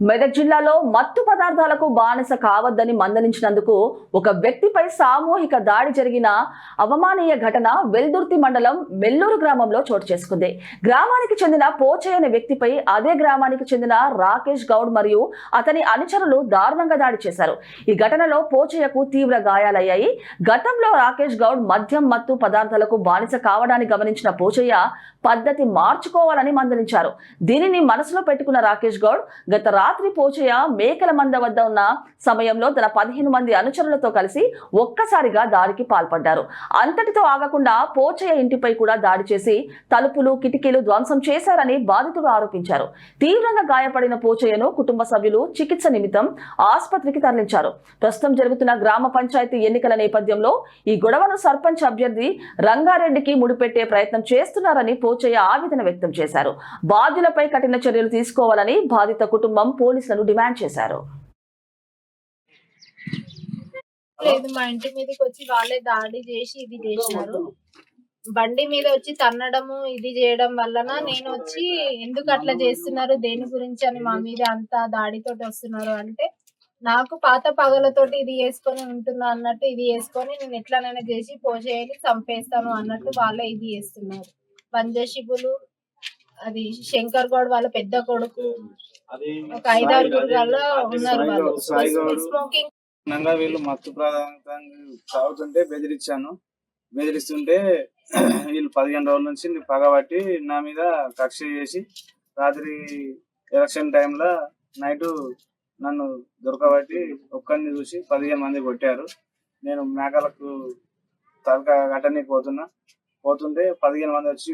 మెదక్ జిల్లాలో మత్తు పదార్థాలకు బానిస కావద్దని మందలించినందుకు ఒక వ్యక్తిపై సామూహిక దాడి జరిగిన అవమానీయ ఘటన వెల్దుర్తి మండలం మెల్లూరు గ్రామంలో చోటు చేసుకుంది. గ్రామానికి చెందిన పోచయ్య అనే వ్యక్తిపై అదే గ్రామానికి చెందిన రాకేష్ గౌడ్ మరియు అతని అనుచరులు దారుణంగా దాడి చేశారు. ఈ ఘటనలో పోచయ్యకు తీవ్ర గాయాలయ్యాయి. గతంలో రాకేష్ గౌడ్ మద్యం మత్తు పదార్థాలకు బానిస కావడాన్ని గమనించిన పోచయ్య పద్ధతి మార్చుకోవాలని మందలించారు. దీనిని మనసులో పెట్టుకున్న రాకేష్ గౌడ్ గత రాత్రి పోచయ్య మేకల మంద వద్ద ఉన్న సమయంలో తన పదిహేను మంది అనుచరులతో కలిసి ఒక్కసారిగా దాడికి పాల్పడ్డారు. అంతటితో ఆగకుండా పోచయ్య ఇంటిపై కూడా దాడి చేసి తలుపులు కిటికీలు ధ్వంసం చేశారని బాధితులు ఆరోపించారు. తీవ్రంగా గాయపడిన పోచయ్యను కుటుంబ సభ్యులు చికిత్స నిమిత్తం ఆసుపత్రికి తరలించారు. ప్రస్తుతం జరుగుతున్న గ్రామ పంచాయతీ ఎన్నికల నేపథ్యంలో ఈ గొడవను సర్పంచ్ అభ్యర్థి రంగారెడ్డికి ముడిపెట్టే ప్రయత్నం చేస్తున్నారని పోచయ్య ఆవేదన వ్యక్తం చేశారు. బాధ్యులపై కఠిన చర్యలు తీసుకోవాలని బాధిత కుటుంబం పోలీసులను డిమాండ్ చేశారు. లేదు మా ఇంటి మీదకి వచ్చి వాళ్ళే దాడి చేసి ఇది చేసినారు బండి మీద వచ్చి తన్నడము ఇది చేయడం వలన నేను వచ్చి ఎందుకు అట్లా చేస్తున్నారు దేని గురించి అని మా మీద అంత దాడితోటి వస్తున్నారు అంటే నాకు పాత పగలతోటి ఇది వేసుకొని ఉంటున్నా అన్నట్టు ఇది వేసుకొని నేను ఎట్లనైనా చేసి పోసేయాలి చంపేస్తాను అన్నట్టు వాళ్ళే ఇది చేస్తున్నారు. పంజశిబులు అది శంకర్ గౌడ్ వాళ్ళ పెద్ద కొడుకు. ఒక ఐదారుగురు వల్ల ఉన్నారు వాళ్ళు. స్మోకింగ్ నంగా వీళ్ళు మత్తు ప్రాధాన్యతంగా తాగుతుంటే బెదిరించాను. బెదిరిస్తుంటే వీళ్ళు పదిహేను రోజుల నుంచి పగబట్టి నా మీద కక్ష చేసి రాత్రి ఎలక్షన్ టైంలో నైట్ నన్ను దొరకబట్టి ఒక్కరిని చూసి పదిహేను మంది కొట్టారు. నేను మేకలకు తలక కట్టనీకి పోతున్నా. పోతుంటే పదిహేను మంది వచ్చి